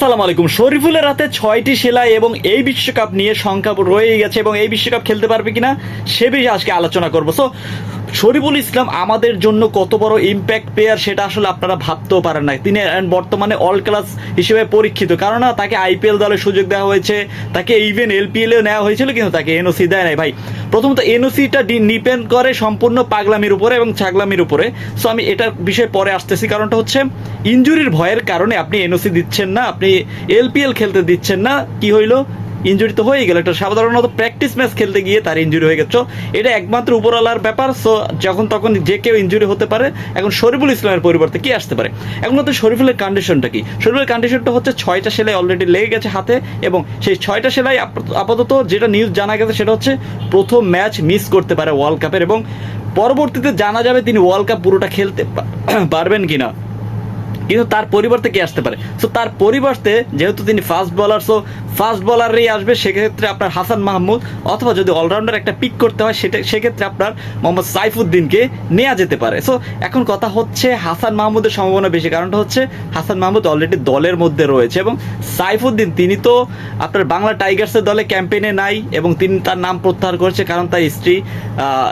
আসসালামু আলাইকুম। শরীফুলের হাতে ছয়টি সেলাই এবং এই বিশ্বকাপ নিয়ে সংখ্যা রয়ে গেছে এবং এই বিশ্বকাপ খেলতে পারবে কিনা সে বিষয়ে আজকে আলোচনা করব। সো শরীফুল ইসলাম, আমাদের জন্য কত বড় ইম্প্যাক্ট প্লেয়ার সেটা আসলে আপনারা ভাবতেও পারেন না তিনি বর্তমানে অল ক্লাস হিসেবে পরীক্ষিত। কারণ তাকে আইপিএল দলে সুযোগ দেওয়া হয়েছে, তাকে ইভেন এলপিএলেও নেওয়া হয়েছিল, কিন্তু তাকে এনওসি দেয় নাই ভাই। প্রথমত এনওসিটা ডিপেন্ড করে সম্পূর্ণ পাগলামির উপরে এবং ছাগলামির উপরে। সো আমি এটার বিষয়ে পরে আসতেছি। কারণটা হচ্ছে ইনজুরির ভয়ের কারণে আপনি এনওসি দিচ্ছেন না, আপনি এলপিএল খেলতে দিচ্ছেন না। কি হইল? ইনজুরি তো হয়ে গেল। একটা সাধারণত প্র্যাকটিস ম্যাচ খেলতে গিয়ে তার ইনজুরি হয়ে গেছে। এটা একমাত্র উপরওয়ালার ব্যাপার। সো যখন তখন যে কেউ ইনজুরি হতে পারে, এখন শরীফুল ইসলামের পরিবর্তে কি আসতে পারে? এখন তো শরীফুলের কন্ডিশনটা কি? শরীফুলের কন্ডিশনটা হচ্ছে ছয়টা সেলাই অলরেডি লেগে গেছে হাতে এবং সেই ছয়টা সেলাই আপ- আপাতত যেটা নিউজ জানা গেছে সেটা হচ্ছে প্রথম ম্যাচ মিস করতে পারে ওয়ার্ল্ড কাপের এবং পরবর্তীতে জানা যাবে তিনি ওয়ার্ল্ড কাপ পুরোটা খেলতে পারবেন কিনা। কিন্তু তার পরিবর্তে কে আসতে পারে? সো তার পরিবর্তে যেহেতু তিনি ফাস্ট বলার সো ফাস্ট বলারই আসবে, সেক্ষেত্রে আপনার হাসান মাহমুদ অথবা যদি অলরাউন্ডার একটা পিক করতে হয়, সেটা সেক্ষেত্রে আপনার মোহাম্মদ সাইফুদ্দিনকে নেওয়া যেতে পারে। সো এখন কথা হচ্ছে হাসান মাহমুদের সম্ভাবনা বেশি। কারণটা হচ্ছে হাসান মাহমুদ অলরেডি দলের মধ্যে রয়েছে এবং সাইফুদ্দিন, তিনি তো আপনার বাংলা টাইগার্সের দলে ক্যাম্পেইনে নাই এবং তিনি তার নাম প্রত্যাহার করেছে কারণ তার স্ত্রী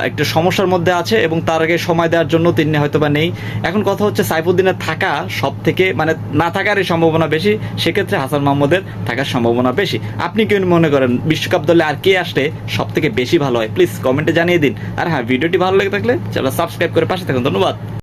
একটা সমস্যার মধ্যে আছে এবং তার আগে সময় দেওয়ার জন্য তিনি হয়তো বা নেই। এখন কথা হচ্ছে সাইফুদ্দিনের থাকা সব থেকে মানে না থাকারই সম্ভাবনা বেশি। সেক্ষেত্রে হাসান মাহমুদের থাকার সম্ভাবনা বেশি। আপনি কি মনে করেন বিশ্বকাপ দলে আর কে আসলে সব থেকে বেশি ভালো হয়? প্লিজ কমেন্টে জানিয়ে দিন। আর হ্যাঁ ভিডিওটি ভালো লেগে থাকলে চ্যানেল সাবস্ক্রাইব করে পাশে থাকুন। ধন্যবাদ।